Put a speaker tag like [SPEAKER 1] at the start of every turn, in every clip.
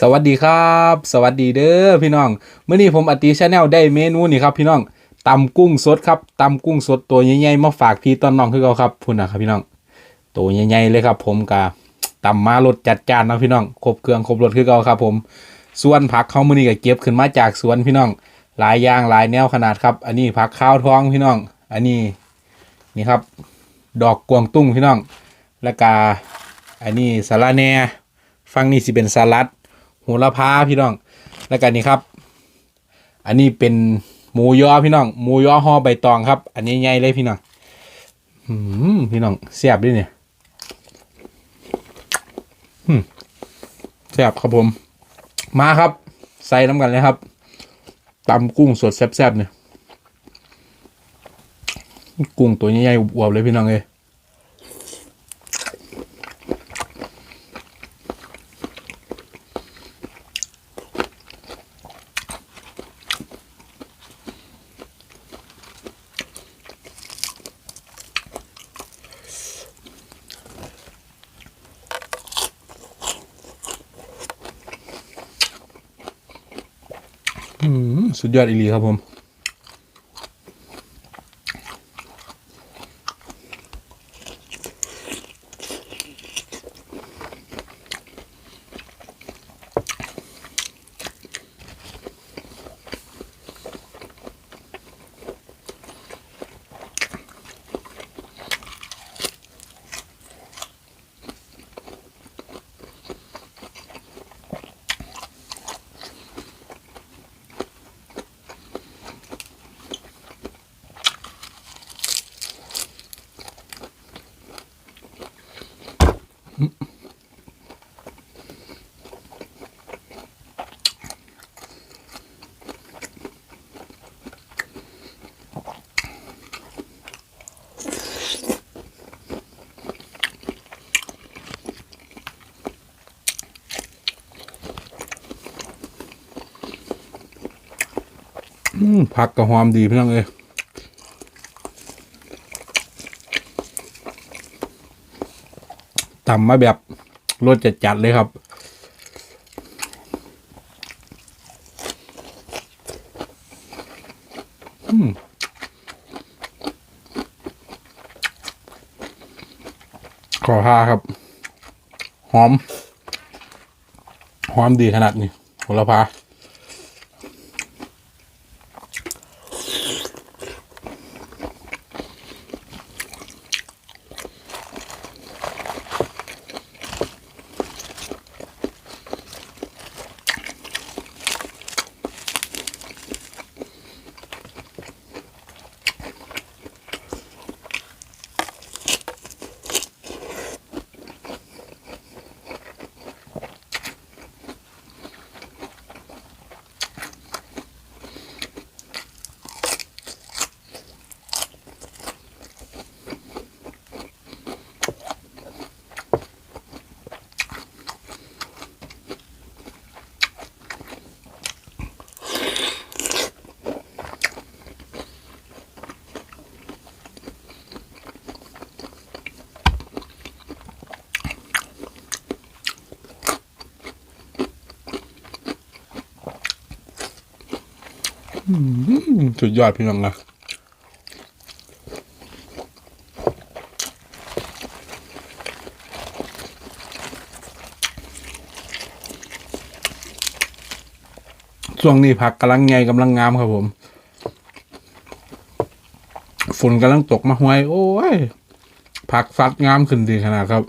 [SPEAKER 1] สวัสดีครับ สวัสดีเด้อพี่น้องเมื่อนี้ผมอติชาแนลได้เมนูนี่ครับพี่น้องตำกุ้งสดครับตำกุ้งสดตัวใหญ่ๆมาฝากพี่ตอนน้องคือเขาครับพุ่นนะครับพี่น้องตัวใหญ่ๆเลยครับ ผมกะตำมารสจัดจานนะพี่น้องครบเครื่องครบรสคือเขาครับ ผมส่วนผักเขามื่อนี้ก็เก็บขึ้นมาจากสวนพี่น้อง หลายอย่างหลายแนวขนาดครับ อันนี้ผักข้าวท้องพี่น้อง อันนี้นี่ครับ ดอกกวางตุ้งพี่น้อง แล้วก็อันนี้สาระแหน่ฟังนี่สิเป็นสลัด โหระพาพี่น้อง แล้วกันนี่ครับ อันนี้เป็นหมูยอพี่น้องหมูยอห่อใบตองครับ อันนี้ใหญ่เลยพี่น้องอืมพี่น้องแซ่บด้วยเนี่ยอืมแซ่บครับผม มาครับ ใส่น้ำกันเลยครับตำกุ้งสดแซ่บๆเนี่ยกุ้งตัวใหญ่ๆอวบเลยพี่น้องเลย อืม สุดยอดอีหลีครับผม ผักกระหอมดีพี่น้องเอ้ย ตำมาแบบรสจัดๆเลยครับ อืมขอทาครับ หอม หอมดีขนาดนี้โหระพา สุดยอดพี่น้องนะช่วงนี้ผักกำลังใหญ่กำลังงามครับผม ฝนกำลังตกมาห้วย โอ้ย ผักฟัดงามขึ้นดีขนาดครับ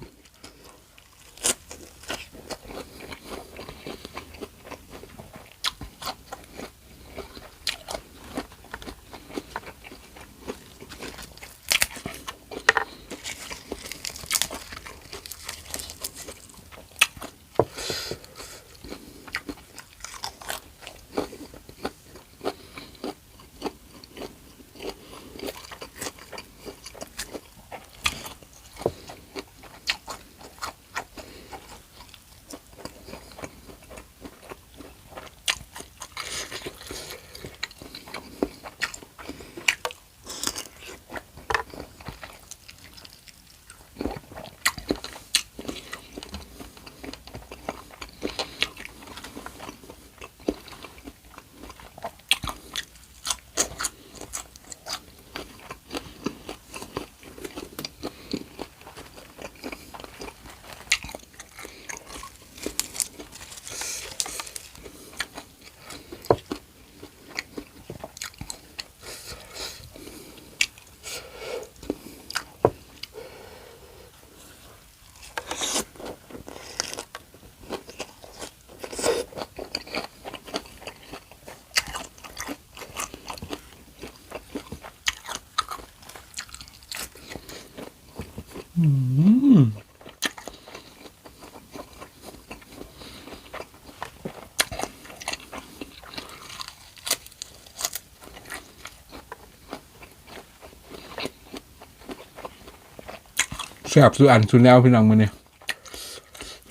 [SPEAKER 1] ซ่บสุดอันสุดแนวพี่น้องมื้อนี้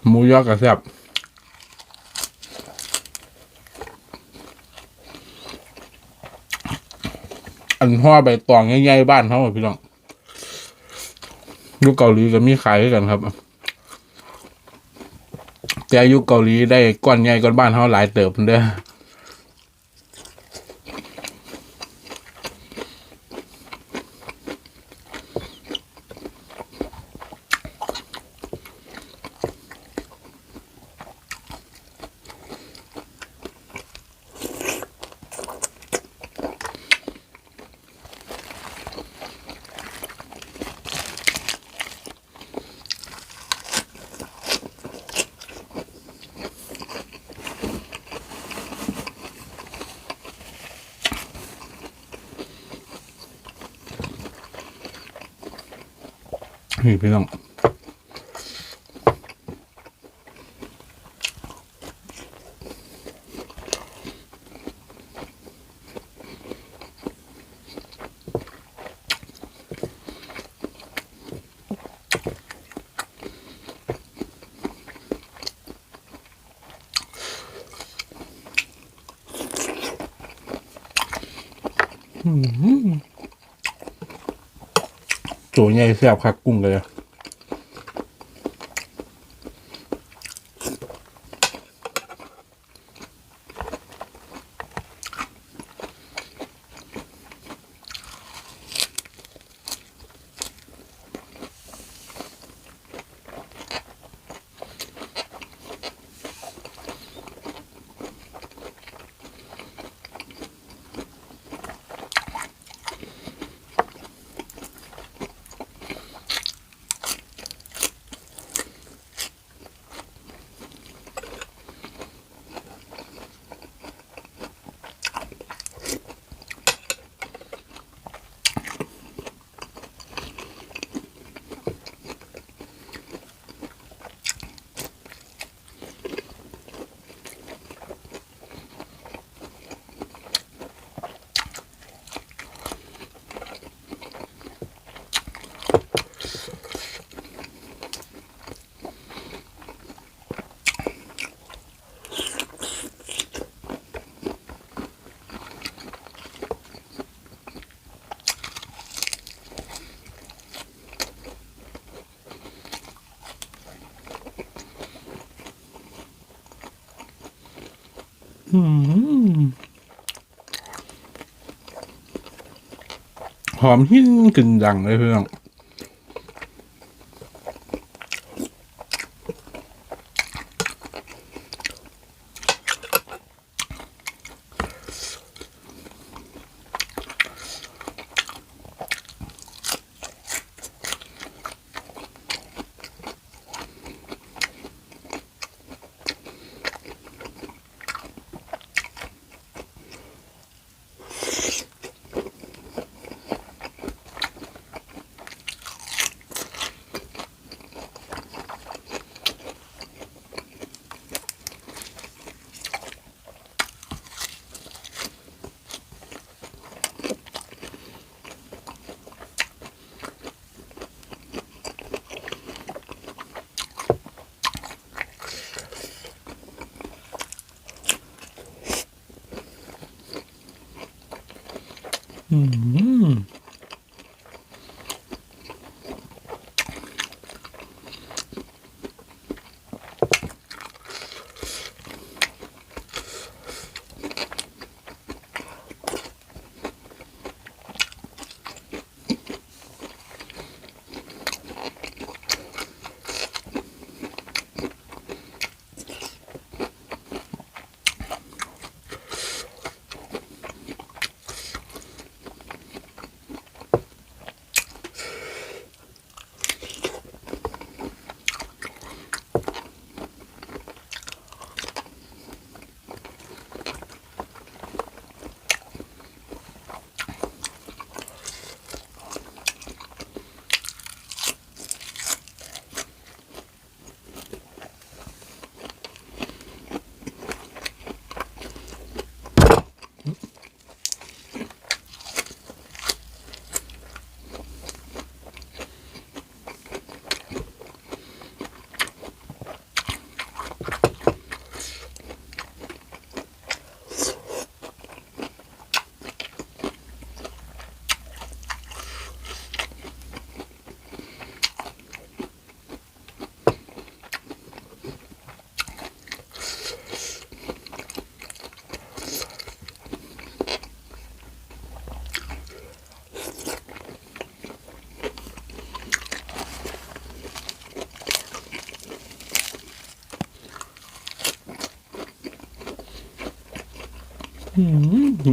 [SPEAKER 1] หมูยอก็แซ่บอันห่อใบตองใหญ่ๆบ้านเขาพี่น้องยุคเกาหลีก็มีขายด้วยกันครับ แต่อยุคเกาหลีได้ก้อนใหญ่ก้อนบ้านเขาหลายเติบเด้อ นี่พี่น้อง ตัวใหญ่แซ่บคักกุ้งเลยอะ หอมหิ้นกึ่นดังเลยเพื่อน อืม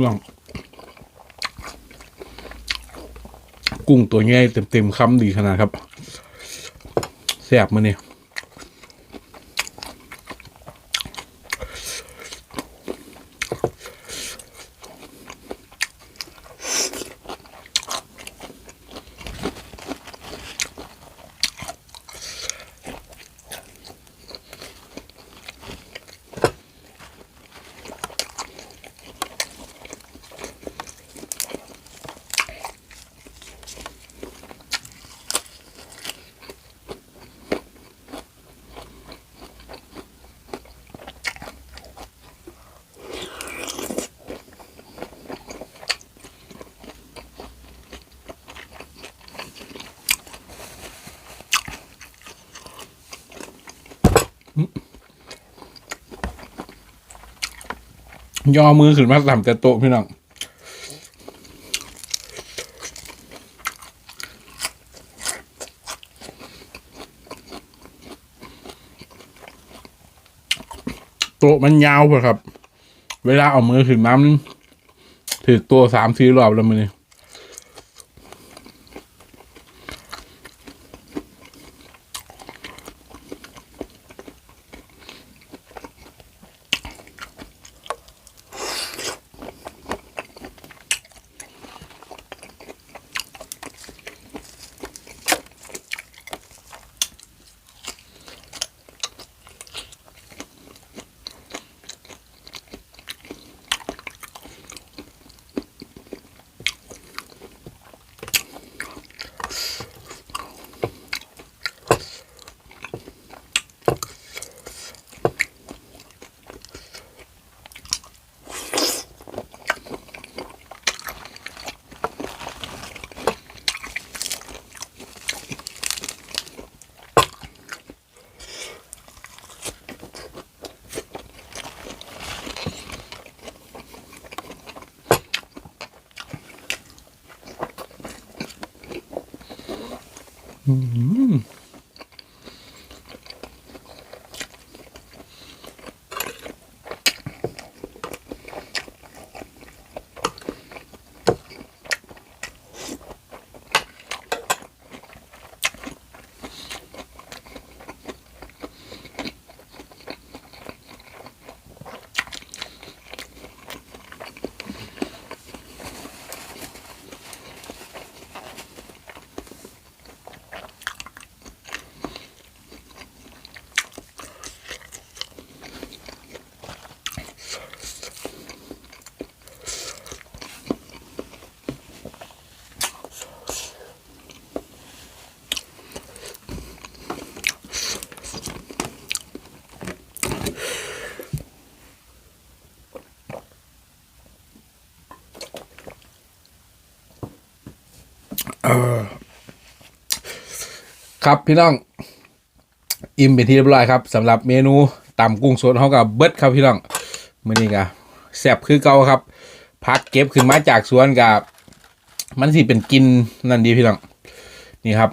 [SPEAKER 1] ลองกุ้งตัวใหญ่เต็มๆคำดีขนาดครับแซ่บมาเนี่ย ย่อมือขึ้นมาสั่มแต่โต๊ะพี่น้องโต๊ะมันยาวเปล่ะครับ เวลาเอามือขึ้นมามันถือตัวสามสี่รอบแล้วมันนี่ ครับพี่น้อง อิ่มเป็นที่เรียบร้อยครับสำหรับเมนูตำกุ้งสดเขากับเบิดครับพี่น้องมื้อนี้ก็แซ่บคือเก่าครับพักเก็บขึ้นมาจากสวนกับมันสิเป็นกินนั่นดีพี่น้องนี่ครับ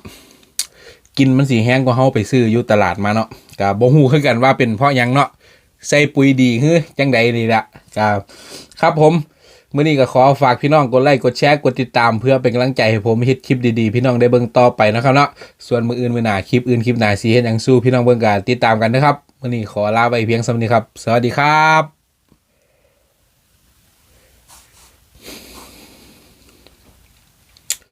[SPEAKER 1] กินมันสีแห้งกว่าเฮาไปซื้ออยู่ตลาดมาเนาะก็บ่ฮู้คือกันว่าเป็นเพราะยังเนาะใส่ปุ๋ยดีคือจังใดนี่ละก็ครับผม มื่อนี้ก็ขอฝากพี่น้องกดไลค์กดแชร์กดติดตามเพื่อเป็นกำลังใจให้ผมฮิตคลิปดีๆ พี่น้องได้เบิ่งต่อไปนะครับเนาะส่วนมืออื่นมือหนาคลิปอื่นคลิปหนาสีเห็นยังสู้พี่น้องเบิ่งกันติดตามกันนะครับมื่อนี้ขอลาไปเพียงส่านี้ครับ สวัสดีครับ